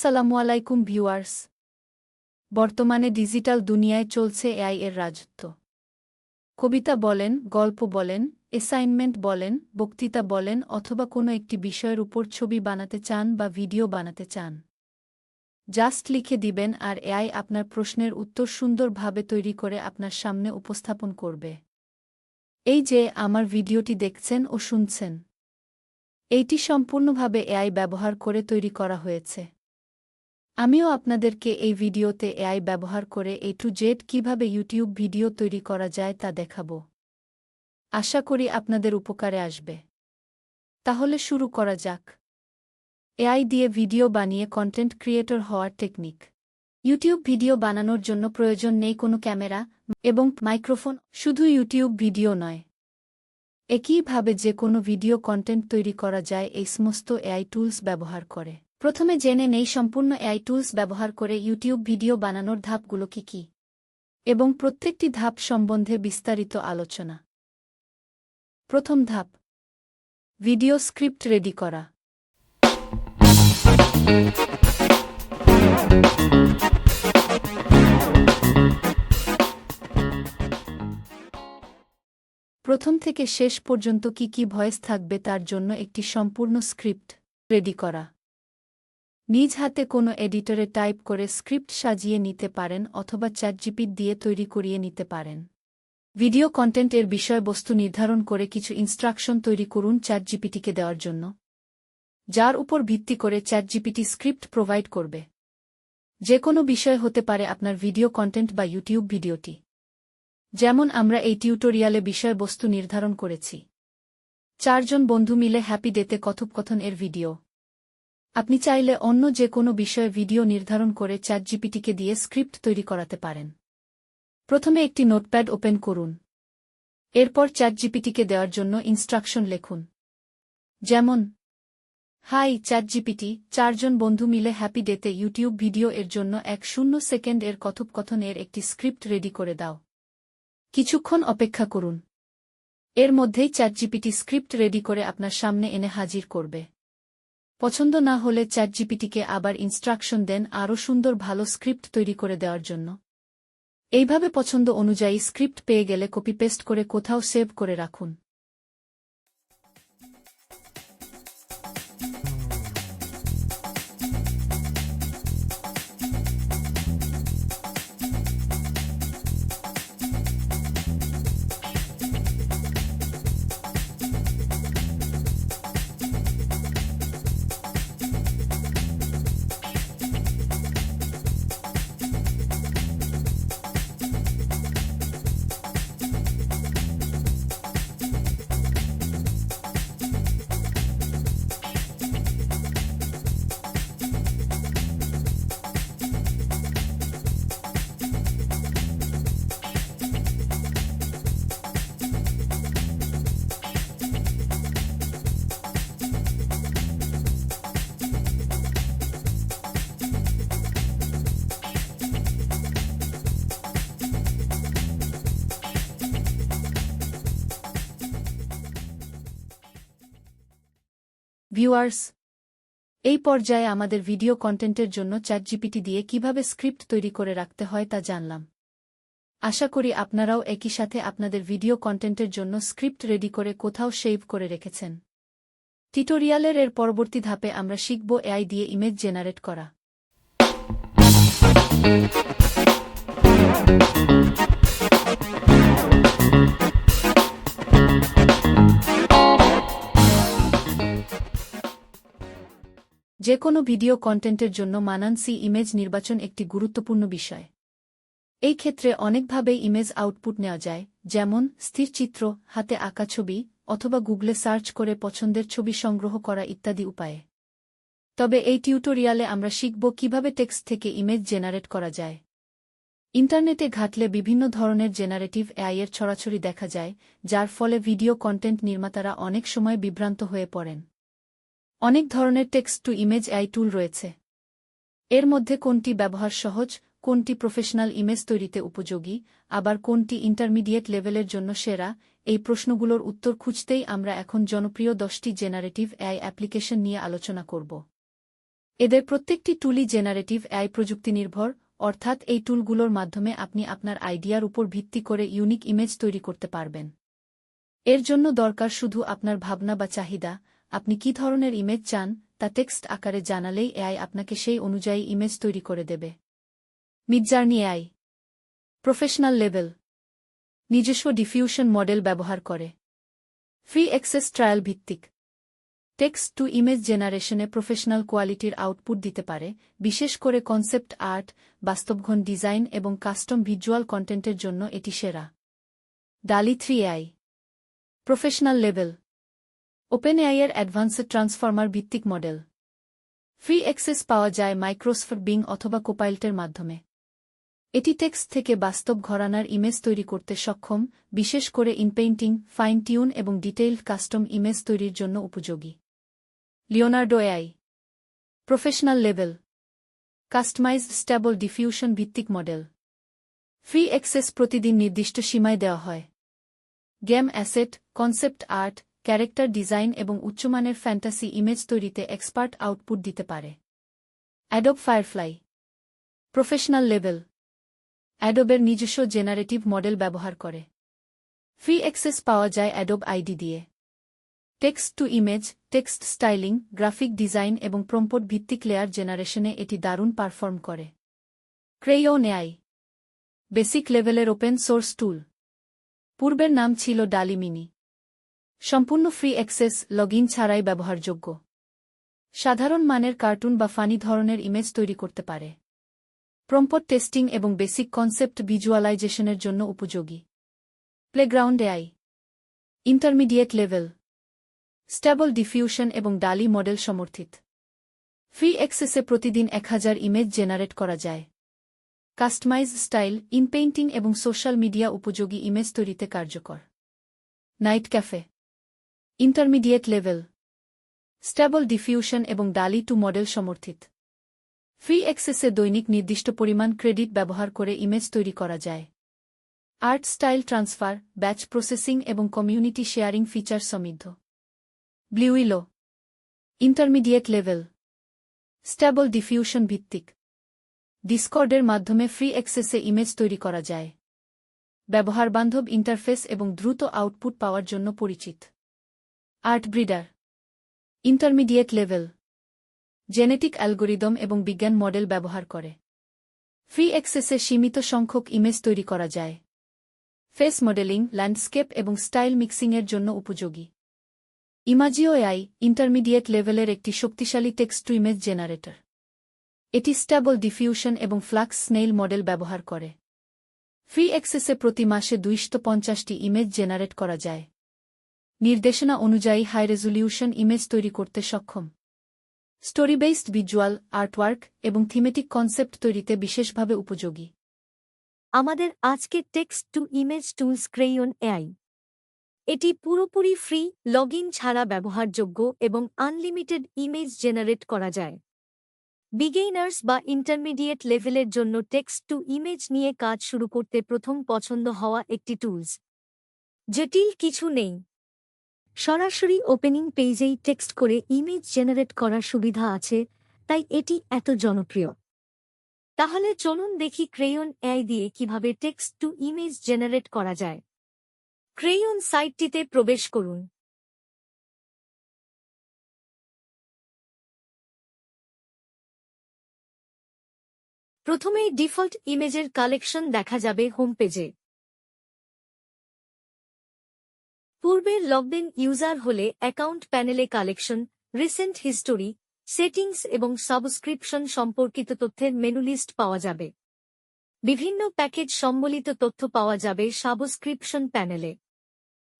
আসসালামু আলাইকুম ভিউয়ার্স। বর্তমানে ডিজিটাল দুনিয়ায় চলছে এআই এর রাজত্ব। কবিতা বলেন, গল্প বলেন অ্যাসাইনমেন্ট বলেন, বক্তৃতা বলেন অথবা কোনো একটি বিষয়ের উপর ছবি বানাতে চান বা ভিডিও বানাতে চান। জাস্ট লিখে দিবেন আর এআই আপনার প্রশ্নের উত্তর সুন্দরভাবে তৈরি করে আপনার সামনে উপস্থাপন করবে। এই যে আমার ভিডিওটি দেখছেন ও শুনছেন। এইটি সম্পূর্ণভাবে এআই ব্যবহার করে তৈরি করা হয়েছে। আমিও আপনাদেরকে এই ভিডিওতে এআই ব্যবহার করে এ টু জেড কীভাবে ইউটিউব ভিডিও তৈরি করা যায় তা দেখাব। আশা করি আপনাদের উপকারে আসবে। তাহলে শুরু করা যাক। এআই দিয়ে ভিডিও বানিয়ে কন্টেন্ট ক্রিয়েটর হওয়ার টেকনিক ইউটিউব ভিডিও বানানোর জন্য প্রয়োজন নেই কোনো ক্যামেরা এবং মাইক্রোফোন শুধু ইউটিউব ভিডিও নয়। একইভাবে যে কোনো ভিডিও কন্টেন্ট তৈরি করা যায় এই সমস্ত এআই টুলস ব্যবহার করে। প্রথমে জেনে নেই সম্পূর্ণ এআই টুলস ব্যবহার করে ইউটিউব ভিডিও বানানোর ধাপগুলো কি কি, এবং প্রত্যেকটি ধাপ সম্বন্ধে বিস্তারিত আলোচনা। প্রথম ধাপ, ভিডিও স্ক্রিপ্ট রেডি করা। প্রথম থেকে শেষ পর্যন্ত কি কি ভয়েস থাকবে তার জন্য একটি সম্পূর্ণ স্ক্রিপ্ট রেডি করা। নিজ হাতে কোনো এডিটরে টাইপ করে স্ক্রিপ্ট সাজিয়ে নিতে পারেন অথবা চ্যাটজিপিট দিয়ে তৈরি করিয়ে নিতে পারেন। ভিডিও কন্টেন্ট এর বিষয়বস্তু নির্ধারণ করে কিছু ইনস্ট্রাকশন তৈরি করুন চ্যাটজিপিটিকে দেওয়ার জন্য, যার উপর ভিত্তি করে চ্যাটজিপিটি স্ক্রিপ্ট প্রোভাইড করবে। যে কোনো বিষয় হতে পারে আপনার ভিডিও কন্টেন্ট বা ইউটিউব ভিডিওটি। যেমন আমরা এই টিউটোরিয়ালে বিষয়বস্তু নির্ধারণ করেছি। চারজন বন্ধু মিলে হ্যাপি ডেতে কথোপকথন এর ভিডিও। আপনি চাইলে অন্য যে কোনো বিষয়ে ভিডিও নির্ধারণ করে চ্যাটজিপিটিকে দিয়ে স্ক্রিপ্ট তৈরি করাতে পারেন। প্রথমে একটি নোটপ্যাড ওপেন করুন। এরপর চ্যাটজিপিটিকে দেওয়ার জন্য ইনস্ট্রাকশন লেখুন। যেমন, হাই চ্যাটজিপিটি, চারজন বন্ধু মিলে হ্যাপি ডেতে ইউটিউব ভিডিও এর জন্য এক শূন্য সেকেন্ড এর কথোপকথন এর একটি স্ক্রিপ্ট রেডি করে দাও। কিছুক্ষণ অপেক্ষা করুন। এর মধ্যেই চ্যাটজিপিটি স্ক্রিপ্ট রেডি করে আপনার সামনে এনে হাজির করবে। পছন্দ না হলে চ্যাটজিপিটিকে আবার ইনস্ট্রাকশন দেন আরও সুন্দর ভালো স্ক্রিপ্ট তৈরি করে দেওয়ার জন্য। এইভাবে পছন্দ অনুযায়ী স্ক্রিপ্ট পেয়ে গেলে কপি পেস্ট করে কোথাও সেভ করে রাখুন। ভিউয়ার্স এই পর্যায়ে আমাদের ভিডিও কন্টেন্টের জন্য চ্যাটজিপিটি দিয়ে কীভাবে স্ক্রিপ্ট তৈরি করে রাখতে হয় তা জানলাম। আশা করি আপনারাও একই সাথে আপনাদের ভিডিও কন্টেন্টের জন্য স্ক্রিপ্ট রেডি করে কোথাও সেভ করে রেখেছেন। টিটোরিয়ালের এর পরবর্তী ধাপে আমরা শিখব এআই দিয়ে ইমেজ জেনারেট করা। যে কোনো ভিডিও কন্টেন্টের জন্য মানানসি ইমেজ নির্বাচন একটি গুরুত্বপূর্ণ বিষয়। এই ক্ষেত্রে অনেকভাবেই ইমেজ আউটপুট নেওয়া যায়, যেমন স্থির চিত্র, হাতে আঁকা ছবি, অথবা গুগলে সার্চ করে পছন্দের ছবি সংগ্রহ করা ইত্যাদি উপায়ে। তবে এই টিউটোরিয়ালে আমরা শিখব কীভাবে টেক্সট থেকে ইমেজ জেনারেট করা যায়। ইন্টারনেটে ঘাটলে বিভিন্ন ধরনের জেনারেটিভ এআইয়ের ছড়াছড়ি দেখা যায়, যার ফলে ভিডিও কন্টেন্ট নির্মাতারা অনেক সময় বিভ্রান্ত হয়ে পড়েন। অনেক ধরনের text to image AI tool রয়েছে। এর মধ্যে কোনটি ব্যবহার সহজ, কোনটি প্রফেশনাল ইমেজ তৈরিতে উপযোগী, আবার কোনটি ইন্টারমিডিয়েট লেভেলের জন্য সেরা, এই প্রশ্নগুলোর উত্তর খুঁজতেই আমরা এখন জনপ্রিয় দশটি জেনারেটিভ এআই অ্যাপ্লিকেশন নিয়ে আলোচনা করব। এদের প্রত্যেকটি টুলই জেনারেটিভ এআই প্রযুক্তি নির্ভর অর্থাৎ এই টুলগুলোর মাধ্যমে আপনি আপনার আইডিয়ার উপর ভিত্তি করে ইউনিক ইমেজ তৈরি করতে পারবেন। এর জন্য দরকার শুধু আপনার ভাবনা বা চাহিদা আপনি কি ধরনের ইমেজ চান, তা টেক্সট আকারে জানালেই এআই আপনাকে সেই অনুযায়ী ইমেজ তৈরি করে দেবে। মিডজার্নি এআই প্রফেশনাল লেভেল নিজস্ব ডিফিউশন মডেল ব্যবহার করে। ফ্রি অ্যাক্সেস ট্রায়াল ভিত্তিক। টেক্সট টু ইমেজ জেনারেশনে প্রফেশনাল কোয়ালিটির আউটপুট দিতে পারে, বিশেষ করে কনসেপ্ট আর্ট বাস্তবঘন ডিজাইন এবং কাস্টম ভিজুয়াল কন্টেন্টের জন্য এটি সেরা। DALL-E three AI professional level open এআইয়ের advanced transformer ভিত্তিক মডেল। ফ্রি অ্যাক্সেস পাওয়া যায় মাইক্রোসফট বিং অথবা কোপাইল্টের মাধ্যমে। এটি টেক্সট থেকে বাস্তব ঘরানার ইমেজ তৈরি করতে সক্ষম, বিশেষ করে ইনপেইন্টিং ফাইন টিউন এবং ডিটেইলড কাস্টম ইমেজ তৈরির জন্য উপযোগী। Leonardo AI. Professional level. Customized stable diffusion ভিত্তিক মডেল। ফ্রি অ্যাক্সেস প্রতিদিন নির্দিষ্ট সীমায় দেওয়া হয়। Game asset, concept art character design এবং উচ্চমানের ফ্যান্টাসি ইমেজ তৈরিতে এক্সপার্ট আউটপুট দিতে পারে। Adobe Firefly. Professional level. অ্যাডোবের নিজস্ব জেনারেটিভ মডেল ব্যবহার করে। ফ্রি অ্যাক্সেস পাওয়া যায় অ্যাডোব আইডি দিয়ে। Text to image, text styling, graphic design এবং প্রম্পট ভিত্তিক লেয়ার জেনারেশনে এটি দারুণ পারফর্ম করে। ক্রেইও নেয়াই বেসিক লেভেলের ওপেন সোর্স টুল। পূর্বের নাম ছিল ডালি মিনি সম্পূর্ণ ফ্রি অ্যাক্সেস লগ ছাড়াই ব্যবহারযোগ্য। সাধারণ মানের কার্টুন বা ফানি ধরনের ইমেজ তৈরি করতে পারে। প্রম্পট টেস্টিং এবং বেসিক কনসেপ্ট ভিজুয়ালাইজেশনের জন্য উপযোগী। Playground AI intermediate level stable diffusion এবং ডালি মডেল সমর্থিত। ফ্রি অ্যাক্সেসে প্রতিদিন এক হাজার ইমেজ জেনারেট করা যায়। কাস্টমাইজ স্টাইল ইনপেইন্টিং এবং সোশ্যাল মিডিয়া উপযোগী ইমেজ তৈরিতে কার্যকর। Night Cafe intermediate level stable diffusion এবং ডালি টু মডেল সমর্থিত। ফ্রি অ্যাক্সেসে দৈনিক নির্দিষ্ট পরিমাণ ক্রেডিট ব্যবহার করে ইমেজ তৈরি করা যায়। Art style transfer batch processing এবং কমিউনিটি শেয়ারিং ফিচার সমৃদ্ধ। BlueWillow intermediate level stable diffusion ভিত্তিক। ডিসকর্ডের মাধ্যমে ফ্রি অ্যাক্সেসে ইমেজ তৈরি করা যায়। ব্যবহারবান্ধব ইন্টারফেস এবং দ্রুত আউটপুট পাওয়ার জন্য পরিচিত। Artbreeder. Intermediate level. Genetic algorithm এবং বিজ্ঞান মডেল ব্যবহার করে। ফ্রি অ্যাক্সেসে সীমিত সংখ্যক ইমেজ তৈরি করা যায়। ফেস মডেলিং, ল্যান্ডস্কেপ এবং স্টাইল মিক্সিংয়ের জন্য উপযোগী। ইমাজিও এআই, ইন্টারমিডিয়েট লেভেলের একটি শক্তিশালী টেক্সট টু ইমেজ জেনারেটর। এটি স্ট্যাবল ডিফিউশন এবং ফ্লাক্স স্নেইল মডেল ব্যবহার করে। ফ্রি অ্যাক্সেসে প্রতি মাসে দুইশত পঞ্চাশটি ইমেজ জেনারেট করা যায়। নির্দেশনা অনুযায়ী হাই রেজলিউশন ইমেজ তৈরি করতে সক্ষম। স্টোরি বেসড ভিজুয়াল আর্টওয়ার্ক এবং থিমেটিক কনসেপ্ট তৈরিতে বিশেষভাবে উপযোগী। আমাদের আজকের text to image tools Craiyon AI এটি পুরোপুরি ফ্রি লগ ছাড়া ব্যবহারযোগ্য এবং আনলিমিটেড ইমেজ জেনারেট করা যায়। বিগেইনার্স বা ইন্টারমিডিয়েট লেভেলের জন্য টেক্সট টু ইমেজ নিয়ে কাজ শুরু করতে প্রথম পছন্দ হওয়া একটি টুলস জটিল কিছু নেই। সরাসরি ওপেনিং পেজেই টেক্সট করে ইমেজ জেনারেট করার সুবিধা আছে, তাই এটি এত জনপ্রিয়। তাহলে চলুন দেখি ক্রেয়ন এআই দিয়ে কীভাবে টেক্সট টু ইমেজ জেনারেট করা যায়। ক্রেয়ন সাইটটিতে প্রবেশ করুন। প্রথমেই ডিফল্ট ইমেজের কালেকশন দেখা যাবে হোম পেজে পূর্বে লগড ইউজার হলে অ্যাকাউন্ট প্যানেলে কালেকশন রিসেন্ট হিস্টোরি সেটিংস এবং সাবস্ক্রিপশন সম্পর্কিত তথ্যের মেনু লিস্ট পাওয়া যাবে। বিভিন্ন প্যাকেজ সম্বলিত তথ্য পাওয়া যাবে সাবস্ক্রিপশন প্যানেলে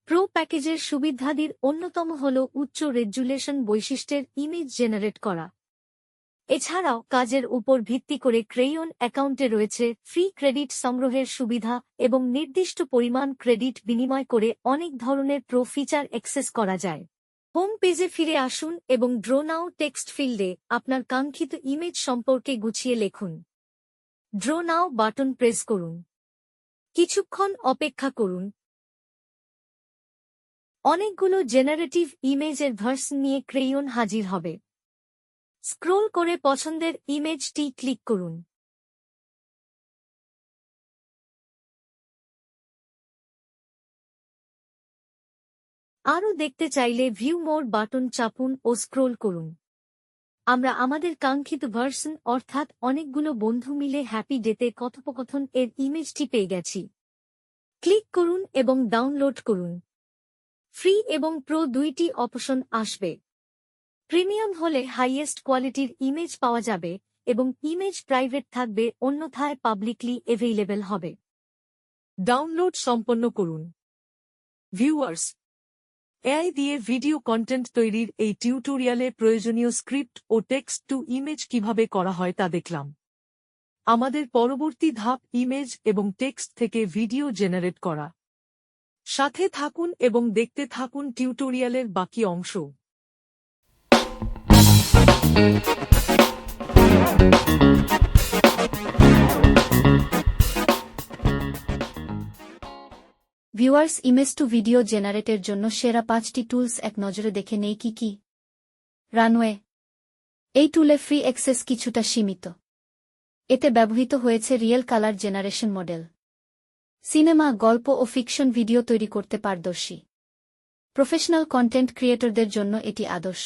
প্রো প্যাকেজের সুবিধাদির অন্যতম হল উচ্চ রেজুলেশন বৈশিষ্ট্যের ইমেজ জেনারেট করা। এছাড়াও, কাজের উপর ভিত্তি করে ক্রেয়ন অ্যাকাউন্টে রয়েছে ফ্রি ক্রেডিট সংগ্রহের সুবিধা এবং নির্দিষ্ট পরিমাণ ক্রেডিট বিনিময় করে অনেক ধরনের প্রো ফিচার অ্যাক্সেস করা যায়। হোম পেজে ফিরে আসুন এবং ড্রোনাও টেক্সট ফিল্ডে আপনার কাঙ্ক্ষিত ইমেজ সম্পর্কে গুছিয়ে লিখুন। ড্রোনাও বাটন প্রেস করুন। কিছুক্ষণ অপেক্ষা করুন। অনেকগুলো জেনারেটিভ ইমেজের ভার্সন নিয়ে ক্রেয়ন হাজির হবে। স্ক্রোল করে পছন্দের ইমেজটি ক্লিক করুন। আরও দেখতে চাইলে ভিউ মোর বাটন চাপুন ও স্ক্রোল করুন। আমরা আমাদের কাঙ্ক্ষিত ভার্সন অর্থাৎ অনেকগুলো বন্ধু মিলে হ্যাপি ডেতে কথোপকথন এর ইমেজটি পেয়ে গেছি। ক্লিক করুন এবং ডাউনলোড করুন। ফ্রি এবং প্রো দুইটি অপশন আসবে। প্রিমিয়াম হলে হাইয়েস্ট কোয়ালিটির ইমেজ পাওয়া যাবে এবং ইমেজ প্রাইভেট থাকবে অন্যথায় পাবলিকলি এভেইলেবল হবে। ডাউনলোড সম্পন্ন করুন। ভিউয়ার্স, এআই দিয়ে ভিডিও কন্টেন্ট তৈরির এই টিউটোরিয়ালে প্রয়োজনীয় স্ক্রিপ্ট ও টেক্সট টু ইমেজ কীভাবে করা হয় তা দেখলাম। আমাদের পরবর্তী ধাপ ইমেজ এবং টেক্সট থেকে ভিডিও জেনারেট করা। সাথে থাকুন এবং দেখতে থাকুন টিউটোরিয়ালের বাকি অংশ। ভিউয়ার্স ইমেজ টু ভিডিও জেনারেটের জন্য সেরা পাঁচটি টুলস এক নজরে দেখে নেই কি কি রানওয়ে এই টুলে ফ্রি অ্যাক্সেস কিছুটা সীমিত এতে ব্যবহৃত হয়েছে real colour generation model cinema গল্প ও ফিকশন ভিডিও তৈরি করতে পারদর্শী প্রফেশনাল কন্টেন্ট ক্রিয়েটরদের জন্য এটি আদর্শ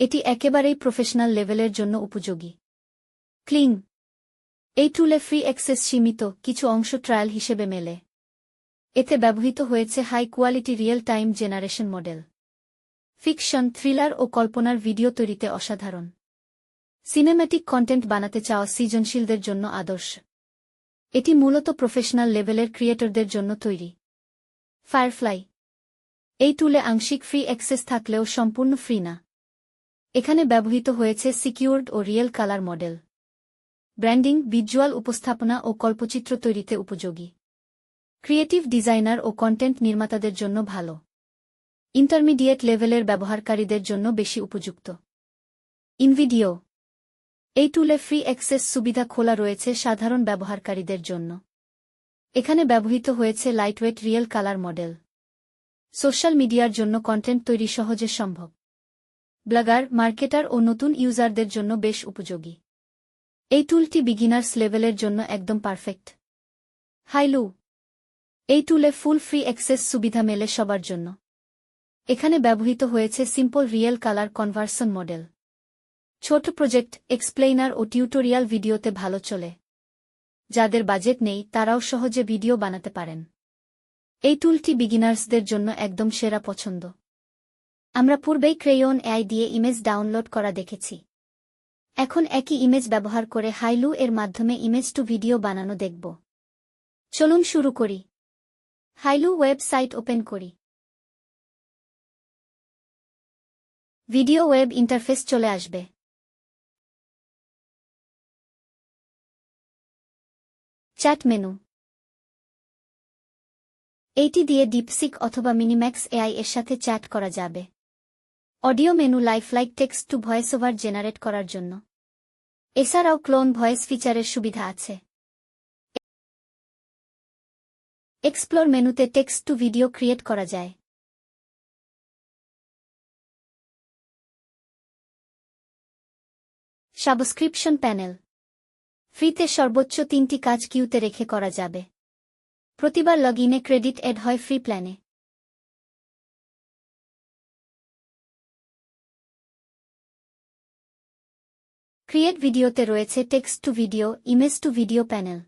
এটি একেবারেই প্রফেশনাল লেভেলের জন্য উপযোগী। ক্লিং এই টুলে ফ্রি অ্যাক্সেস সীমিত কিছু অংশ ট্রায়াল হিসেবে মেলে। এতে ব্যবহৃত হয়েছে high quality real time generation model fiction thriller ও কল্পনার ভিডিও তৈরিতে অসাধারণ। সিনেম্যাটিক কন্টেন্ট বানাতে চাওয়া সৃজনশীলদের জন্য আদর্শ। এটি মূলত প্রফেশনাল লেভেলের ক্রিয়েটরদের জন্য তৈরি। ফায়ারফ্লাই এই টুলে আংশিক ফ্রি অ্যাক্সেস থাকলেও সম্পূর্ণ ফ্রি না। এখানে ব্যবহৃত হয়েছে সিকিউরড ও real colour model. Branding, visual উপস্থাপনা ও কল্পচিত্র তৈরিতে উপযোগী। ক্রিয়েটিভ ডিজাইনার ও কন্টেন্ট নির্মাতাদের জন্য ভালো। ইন্টারমিডিয়েট লেভেলের ব্যবহারকারীদের জন্য বেশি উপযুক্ত। ইনভিডিও। এই টুলে ফ্রি অ্যাক্সেস সুবিধা খোলা রয়েছে সাধারণ ব্যবহারকারীদের জন্য। এখানে ব্যবহৃত হয়েছে lightweight real colour model social মিডিয়ার জন্য কন্টেন্ট তৈরি সহজে সম্ভব। ব্লগার, মার্কেটার ও নতুন ইউজারদের জন্য বেশ উপযোগী। এই টুলটি বিগিনার্স লেভেলের জন্য একদম পারফেক্ট। হাইলু! এই টুলে ফুল ফ্রি অ্যাক্সেস সুবিধা মেলে সবার জন্য। এখানে ব্যবহৃত হয়েছে simple real colour conversion model. ছোট প্রজেক্ট, এক্সপ্লেইনার ও টিউটোরিয়াল ভিডিওতে ভালো চলে। যাদের বাজেট নেই, তারাও সহজে ভিডিও বানাতে পারেন। এই টুলটি বিগিনার্সদের জন্য একদম সেরা পছন্দ। আমরা পূর্বেই ক্রেয়ন এআই দিয়ে ইমেজ ডাউনলোড করা দেখেছি। এখন একই ইমেজ ব্যবহার করে হাইলু এর মাধ্যমে ইমেজ টু ভিডিও বানানো দেখব। চলুন শুরু করি। হাইলু ওয়েবসাইট ওপেন করি। ভিডিও ওয়েব ইন্টারফেস চলে আসবে। চ্যাট মেনু এইটি দিয়ে ডিপসিক অথবা মিনিম্যাক্স এআই এর সাথে চ্যাট করা যাবে। Audio menu lifelike text to voice over generate করার জন্য। এছাড়াও ক্লোন ভয়েস ফিচারের সুবিধা আছে। এক্সপ্লোর মেনুতে টেক্সট টু ভিডিও ক্রিয়েট করা যায়। Subscription panel. ফ্রিতে সর্বোচ্চ তিনটি কাজ কিউতে রেখে করা যাবে। প্রতিবার লগ ইনে ক্রেডিট এড হয় ফ্রি প্ল্যানে। ক্রিয়েট ভিডিওতে রয়েছে text to video image to video panel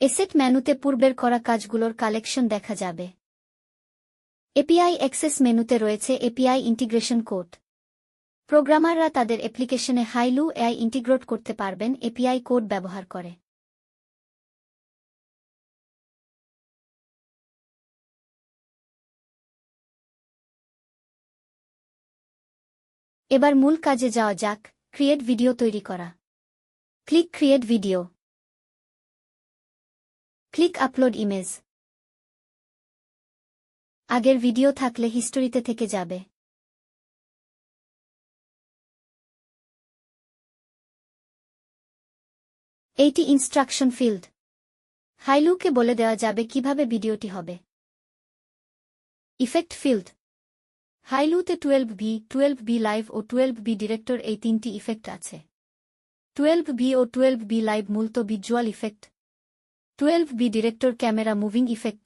asset মেনুতে পূর্বের করা কাজগুলোর কালেকশন দেখা যাবে। এপিআই অ্যাক্সেস মেনুতে রয়েছে এপিআই ইন্টিগ্রেশন কোড প্রোগ্রামাররা তাদের অ্যাপ্লিকেশনে হাইলু এআই ইন্টিগ্রেট করতে পারবেন এপিআই কোড ব্যবহার করে। এবার মূল কাজে যাওয়া যাক ক্রিয়েট ভিডিও তৈরি করা। Click create video click upload image আগের ভিডিও থাকলে হিস্টোরিতে থেকে যাবে। এইটি ইনস্ট্রাকশন ফিল্ড হাইলুকে বলে দেওয়া যাবে কীভাবে ভিডিওটি হবে। Effect field হাইলুতে twelve B twelve B live ও টুয়েলভ বি ডিরেক্টর এই তিনটি ইফেক্ট আছে। টুয়েলভ বি ও টুয়েলভ বি লাইভ মূলত visual effect. Twelve B director camera moving effect.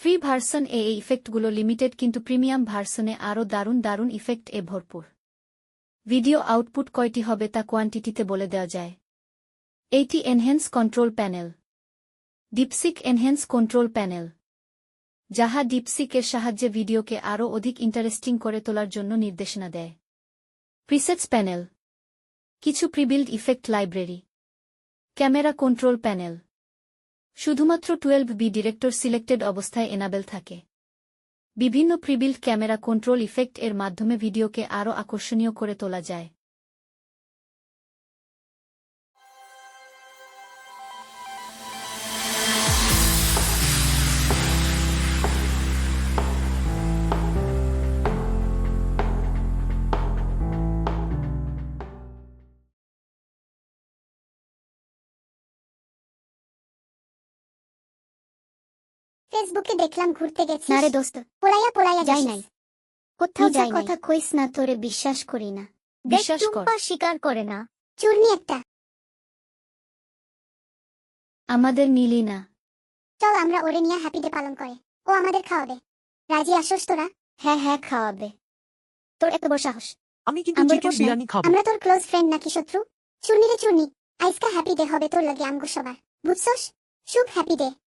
Free version এ এই ইফেক্টগুলো লিমিটেড কিন্তু প্রিমিয়াম ভার্সনে আরও দারুণ দারুণ ইফেক্ট এ ভরপুর। ভিডিও আউটপুট কয়টি হবে তা কোয়ান্টিটিতে বলে দেওয়া যায়। এইটি enhance control panel. DeepSeek enhance control panel. যাহা ডিপসিকের সাহায্যে ভিডিওকে আরও অধিক ইন্টারেস্টিং করে তোলার জন্য নির্দেশনা দেয়। প্রিসেটস প্যানেল কিছু prebuilt effect library camera control panel শুধুমাত্র টুয়েলভ বি ডিরেক্টর সিলেক্টেড অবস্থায় এনাবেল থাকে। বিভিন্ন প্রিবিল্ড ক্যামেরা কন্ট্রোল ইফেক্ট এর মাধ্যমে ভিডিওকে আরও আকর্ষণীয় করে তোলা যায়। ফেসবুকে দেখলাম ঘুরতে গেছিস। না রে দোস্ত। পোলাইয়া পোলাইয়া যাই নাই। কোথাও যাই নাই। কথা কইস না তোরে বিশ্বাস করি না। বিশ্বাস কর। স্বীকার করে না। চুরনি একটা। আমাদের মিলি না। চল আমরা ওরে নিয়ে হ্যাপি ডে পালন করে। ও আমাদের খাওয়াবে। রাজি আসোস তোরা? হ্যাঁ হ্যাঁ খাওয়াবে। তোর এত বড় সাহস। আমি কিন্তু আমার চিকেন বিরিয়ানি খাব। আমরা তোর ক্লোজ ফ্রেন্ড নাকি শত্রু? চুরনি রে চুরনি। আজকা হ্যাপি ডে হবে তোর লাগে আমগো সবার। বুঝছস? শুভ হ্যাপি ডে